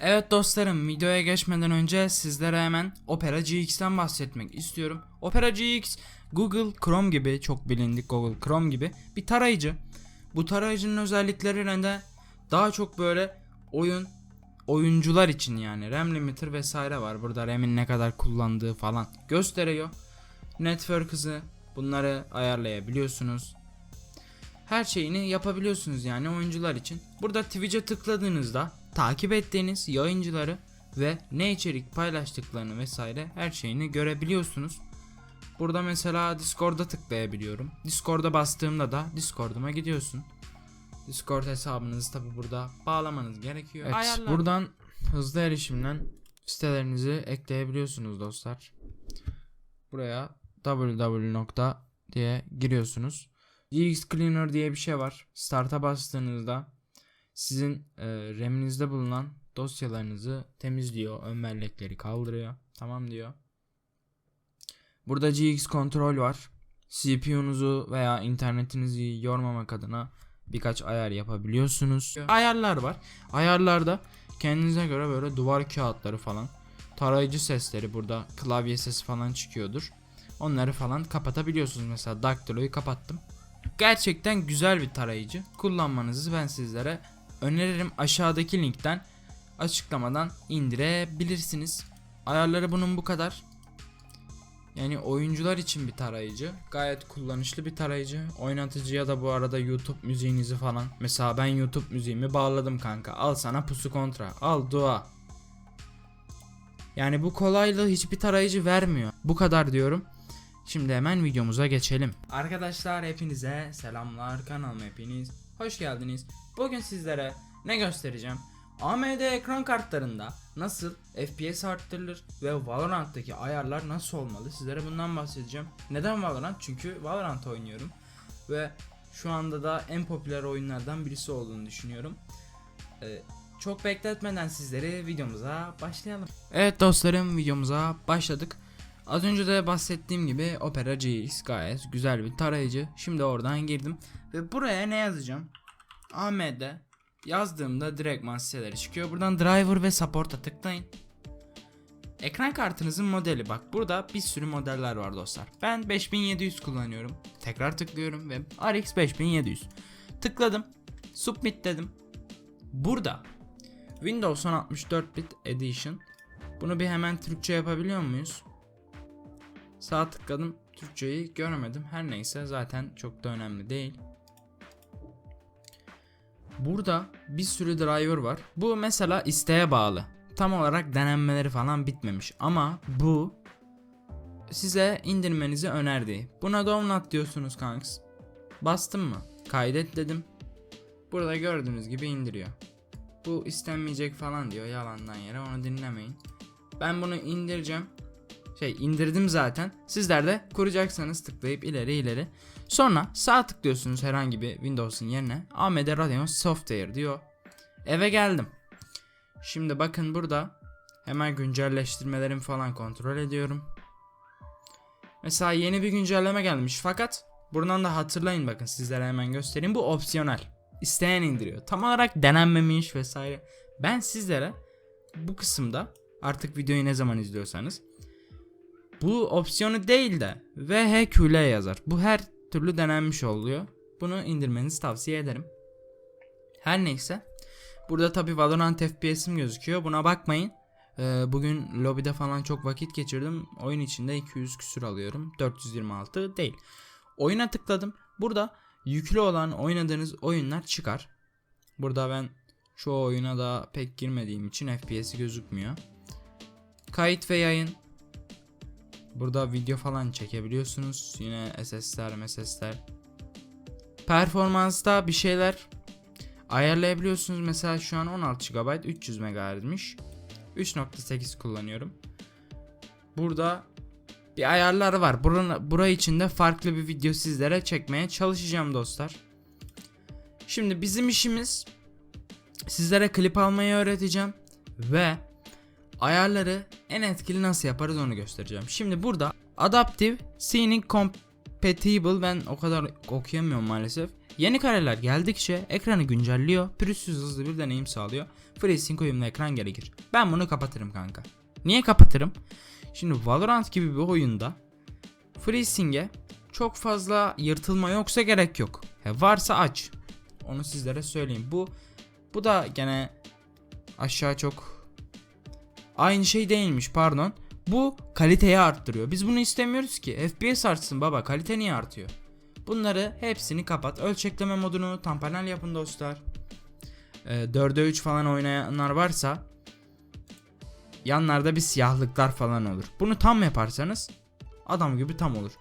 Evet dostlarım videoya geçmeden önce sizlere hemen Opera GX'ten bahsetmek istiyorum. Opera GX Google Chrome gibi çok bilindik Google Chrome gibi bir tarayıcı. Bu tarayıcının özelliklerine de daha çok böyle oyun oyuncular için yani RAM limiter vesaire var. Burada RAM'in ne kadar kullandığı falan gösteriyor. Network hızı bunları ayarlayabiliyorsunuz. Her şeyini yapabiliyorsunuz yani oyuncular için. Burada Twitch'e tıkladığınızda takip ettiğiniz yayıncıları ve ne içerik paylaştıklarını vesaire her şeyini görebiliyorsunuz. Burada mesela Discord'a tıklayabiliyorum. Discord'a bastığımda da Discord'uma gidiyorsun. Discord hesabınızı tabi burada bağlamanız gerekiyor. Evet, Ayarlar. buradan hızlı erişimden sitelerinizi ekleyebiliyorsunuz dostlar. Buraya www diye giriyorsunuz. GX Cleaner diye bir şey var. Start'a bastığınızda sizin e, RAM'inizde bulunan dosyalarınızı temizliyor. Ön bellekleri kaldırıyor. Tamam diyor. Burada GX kontrol var. CPU'nuzu veya internetinizi yormamak adına birkaç ayar yapabiliyorsunuz. Ayarlar var. Ayarlarda kendinize göre böyle duvar kağıtları falan tarayıcı sesleri burada klavye sesi falan çıkıyordur. Onları falan kapatabiliyorsunuz. Mesela Dactylo'yu kapattım. Gerçekten güzel bir tarayıcı. Kullanmanızı ben sizlere öneririm. Aşağıdaki linkten açıklamadan indirebilirsiniz. Ayarları bunun bu kadar. Yani oyuncular için bir tarayıcı. Gayet kullanışlı bir tarayıcı. Oynatıcıya da bu arada YouTube müziğinizi falan. Mesela ben YouTube müziğimi bağladım kanka. Al sana pusu kontra. Al dua. Yani bu kolaylığı hiçbir tarayıcı vermiyor. Bu kadar diyorum. Şimdi hemen videomuza geçelim. Arkadaşlar hepinize selamlar kanalıma hepiniz hoş geldiniz. Bugün sizlere ne göstereceğim? AMD ekran kartlarında nasıl FPS arttırılır ve Valorant'taki ayarlar nasıl olmalı sizlere bundan bahsedeceğim. Neden Valorant? Çünkü Valorant oynuyorum ve şu anda da en popüler oyunlardan birisi olduğunu düşünüyorum. Ee, çok bekletmeden sizleri videomuza başlayalım. Evet dostlarım videomuza başladık. Az önce de bahsettiğim gibi Opera GX gayet güzel bir tarayıcı. Şimdi oradan girdim ve buraya ne yazacağım? AMD yazdığımda direktman siteleri çıkıyor. Buradan driver ve support'a tıklayın. Ekran kartınızın modeli bak burada bir sürü modeller var dostlar. Ben 5700 kullanıyorum. Tekrar tıklıyorum ve RX 5700. Tıkladım. Submit dedim. Burada Windows 10 64 bit edition. Bunu bir hemen Türkçe yapabiliyor muyuz? Sağ tıkladım. Türkçeyi göremedim. Her neyse zaten çok da önemli değil. Burada bir sürü driver var. Bu mesela isteğe bağlı. Tam olarak denenmeleri falan bitmemiş ama bu size indirmenizi önerdiği. Buna download diyorsunuz kanks. Bastım mı? Kaydet dedim. Burada gördüğünüz gibi indiriyor. Bu istenmeyecek falan diyor yalandan yere onu dinlemeyin. Ben bunu indireceğim. Şey indirdim zaten. Sizler de kuracaksanız tıklayıp ileri ileri. Sonra sağ tıklıyorsunuz herhangi bir Windows'un yerine. AMD Radeon Software diyor. Eve geldim. Şimdi bakın burada hemen güncelleştirmelerimi falan kontrol ediyorum. Mesela yeni bir güncelleme gelmiş fakat buradan da hatırlayın bakın sizlere hemen göstereyim. Bu opsiyonel. İsteyen indiriyor. Tam olarak denenmemiş vesaire. Ben sizlere bu kısımda artık videoyu ne zaman izliyorsanız bu opsiyonu değil de VHQL yazar. Bu her türlü denenmiş oluyor. Bunu indirmenizi tavsiye ederim. Her neyse. Burada tabi Valorant FPS'im gözüküyor. Buna bakmayın. Ee, bugün lobide falan çok vakit geçirdim. Oyun içinde 200 küsür alıyorum. 426 değil. Oyuna tıkladım. Burada yüklü olan oynadığınız oyunlar çıkar. Burada ben şu oyuna da pek girmediğim için FPS'i gözükmüyor. Kayıt ve yayın Burada video falan çekebiliyorsunuz. Yine SS'ler, MSS'ler. Performansta bir şeyler ayarlayabiliyorsunuz. Mesela şu an 16 GB 300 MHz'miş. 3.8 kullanıyorum. Burada bir ayarlar var. Buranın, bura içinde farklı bir video sizlere çekmeye çalışacağım dostlar. Şimdi bizim işimiz sizlere klip almayı öğreteceğim ve ayarları en etkili nasıl yaparız onu göstereceğim. Şimdi burada Adaptive Scenic Compatible ben o kadar okuyamıyorum maalesef. Yeni kareler geldikçe ekranı güncelliyor, pürüzsüz hızlı bir deneyim sağlıyor. FreeSync uyumlu ekran gerekir. Ben bunu kapatırım kanka. Niye kapatırım? Şimdi Valorant gibi bir oyunda FreeSync'e çok fazla yırtılma yoksa gerek yok. He, varsa aç. Onu sizlere söyleyeyim. Bu bu da gene aşağı çok aynı şey değilmiş pardon. Bu kaliteyi arttırıyor. Biz bunu istemiyoruz ki. FPS artsın baba. Kalite niye artıyor? Bunları hepsini kapat. Ölçekleme modunu tam panel yapın dostlar. Ee, 4'e 3 falan oynayanlar varsa yanlarda bir siyahlıklar falan olur. Bunu tam yaparsanız adam gibi tam olur.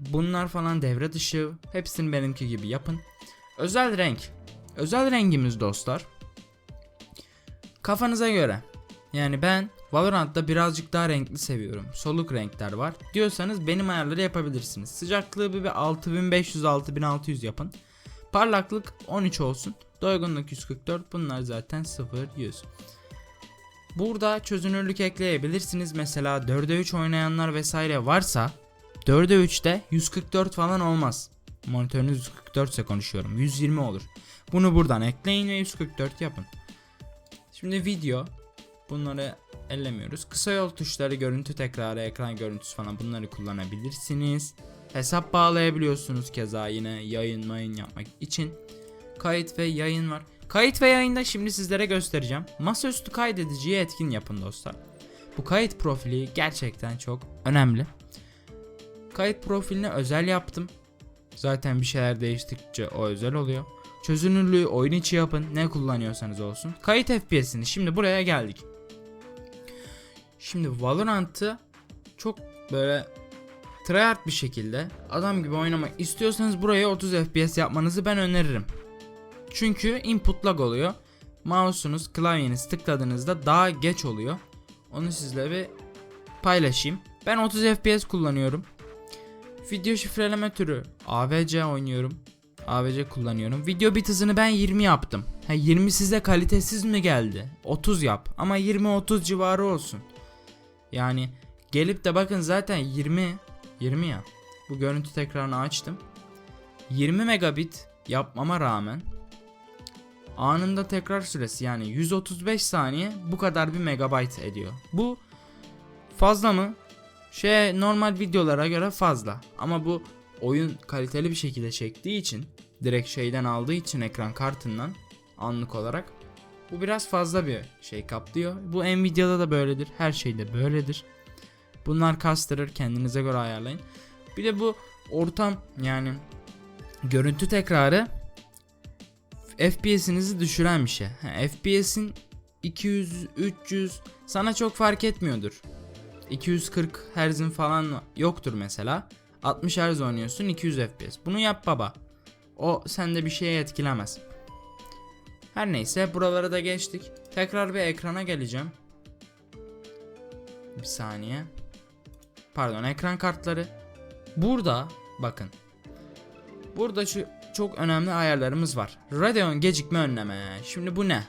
Bunlar falan devre dışı. Hepsini benimki gibi yapın. Özel renk. Özel rengimiz dostlar. Kafanıza göre. Yani ben Valorant'ta birazcık daha renkli seviyorum. Soluk renkler var. Diyorsanız benim ayarları yapabilirsiniz. Sıcaklığı bir 6500-6600 yapın. Parlaklık 13 olsun. Doygunluk 144. Bunlar zaten 0-100. Burada çözünürlük ekleyebilirsiniz. Mesela 4'e 3 oynayanlar vesaire varsa 4'e 3'te 144 falan olmaz. Monitörünüz 144 ise konuşuyorum. 120 olur. Bunu buradan ekleyin ve 144 yapın. Şimdi video bunları ellemiyoruz. Kısa yol tuşları, görüntü tekrarı, ekran görüntüsü falan bunları kullanabilirsiniz. Hesap bağlayabiliyorsunuz keza yine yayın mayın yapmak için. Kayıt ve yayın var. Kayıt ve yayında şimdi sizlere göstereceğim. Masaüstü kaydediciyi etkin yapın dostlar. Bu kayıt profili gerçekten çok önemli. Kayıt profilini özel yaptım. Zaten bir şeyler değiştikçe o özel oluyor. Çözünürlüğü oyun içi yapın. Ne kullanıyorsanız olsun. Kayıt FPS'ini şimdi buraya geldik. Şimdi Valorant'ı çok böyle tryhard bir şekilde adam gibi oynamak istiyorsanız buraya 30 FPS yapmanızı ben öneririm. Çünkü input lag oluyor. Mouse'unuz klavyeniz tıkladığınızda daha geç oluyor. Onu sizle bir paylaşayım. Ben 30 FPS kullanıyorum. Video şifreleme türü AVC oynuyorum. AVC kullanıyorum. Video bit hızını ben 20 yaptım. Ha 20 size kalitesiz mi geldi? 30 yap ama 20-30 civarı olsun. Yani gelip de bakın zaten 20 20 ya. Bu görüntü tekrarını açtım. 20 megabit yapmama rağmen anında tekrar süresi yani 135 saniye bu kadar bir megabayt ediyor. Bu fazla mı? Şey normal videolara göre fazla ama bu oyun kaliteli bir şekilde çektiği için direkt şeyden aldığı için ekran kartından anlık olarak bu biraz fazla bir şey kaplıyor. Bu Nvidia'da da böyledir. Her şeyde böyledir. Bunlar kastırır. Kendinize göre ayarlayın. Bir de bu ortam yani görüntü tekrarı FPS'inizi düşüren bir şey. FPS'in 200, 300 sana çok fark etmiyordur. 240 Hz'in falan yoktur mesela. 60 Hz oynuyorsun 200 FPS. Bunu yap baba. O sende bir şeye etkilemez. Her neyse buralara da geçtik. Tekrar bir ekrana geleceğim. Bir saniye. Pardon ekran kartları. Burada bakın. Burada şu çok önemli ayarlarımız var. Radeon gecikme önleme. Şimdi bu ne?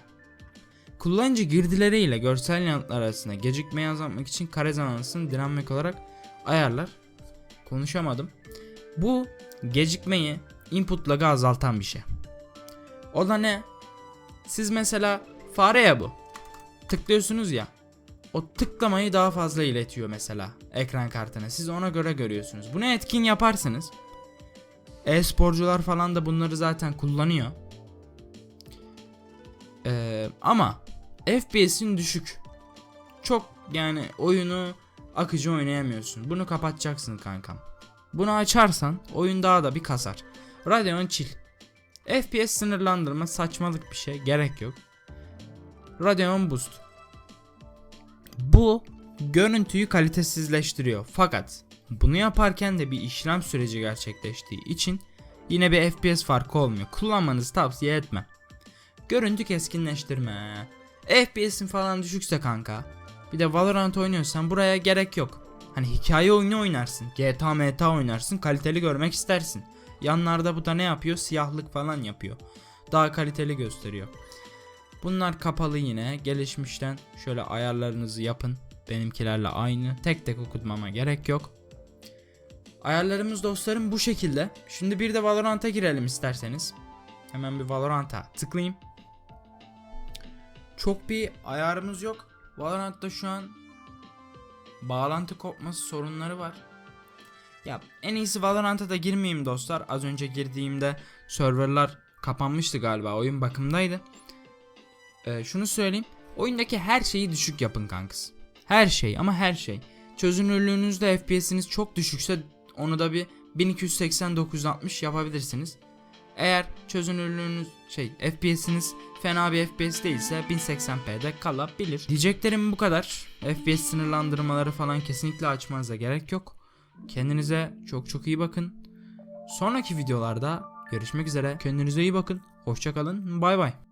Kullanıcı girdileriyle görsel yanıtlar arasında gecikmeyi azaltmak için kare zamanlısını dinamik olarak ayarlar. Konuşamadım. Bu gecikmeyi input lag'ı azaltan bir şey. O da ne? Siz mesela fare ya bu. Tıklıyorsunuz ya. O tıklamayı daha fazla iletiyor mesela ekran kartına. Siz ona göre görüyorsunuz. Bunu etkin yaparsınız. E-sporcular falan da bunları zaten kullanıyor. Ee, ama FPS'in düşük. Çok yani oyunu akıcı oynayamıyorsun. Bunu kapatacaksın kankam. Bunu açarsan oyun daha da bir kasar. Radeon chill. FPS sınırlandırma saçmalık bir şey. Gerek yok. Radeon Boost. Bu görüntüyü kalitesizleştiriyor. Fakat bunu yaparken de bir işlem süreci gerçekleştiği için yine bir FPS farkı olmuyor. Kullanmanızı tavsiye etmem. Görüntü keskinleştirme. FPS'in falan düşükse kanka. Bir de Valorant oynuyorsan buraya gerek yok. Hani hikaye oyunu oynarsın. GTA MTA oynarsın. Kaliteli görmek istersin. Yanlarda bu da ne yapıyor? Siyahlık falan yapıyor. Daha kaliteli gösteriyor. Bunlar kapalı yine. Gelişmişten şöyle ayarlarınızı yapın. Benimkilerle aynı. Tek tek okutmama gerek yok. Ayarlarımız dostlarım bu şekilde. Şimdi bir de Valorant'a girelim isterseniz. Hemen bir Valorant'a tıklayayım. çok bir ayarımız yok. Valorant'ta şu an bağlantı kopması sorunları var. Ya en iyisi Valorant'a da girmeyeyim dostlar. Az önce girdiğimde serverlar kapanmıştı galiba. Oyun bakımdaydı. Ee, şunu söyleyeyim. Oyundaki her şeyi düşük yapın kankız. Her şey ama her şey. Çözünürlüğünüzde FPS'iniz çok düşükse onu da bir 1280-960 yapabilirsiniz. Eğer çözünürlüğünüz şey FPS'iniz fena bir FPS değilse 1080p'de kalabilir. Diyeceklerim bu kadar. FPS sınırlandırmaları falan kesinlikle açmanıza gerek yok. Kendinize çok çok iyi bakın. Sonraki videolarda görüşmek üzere. Kendinize iyi bakın. Hoşçakalın. Bay bay.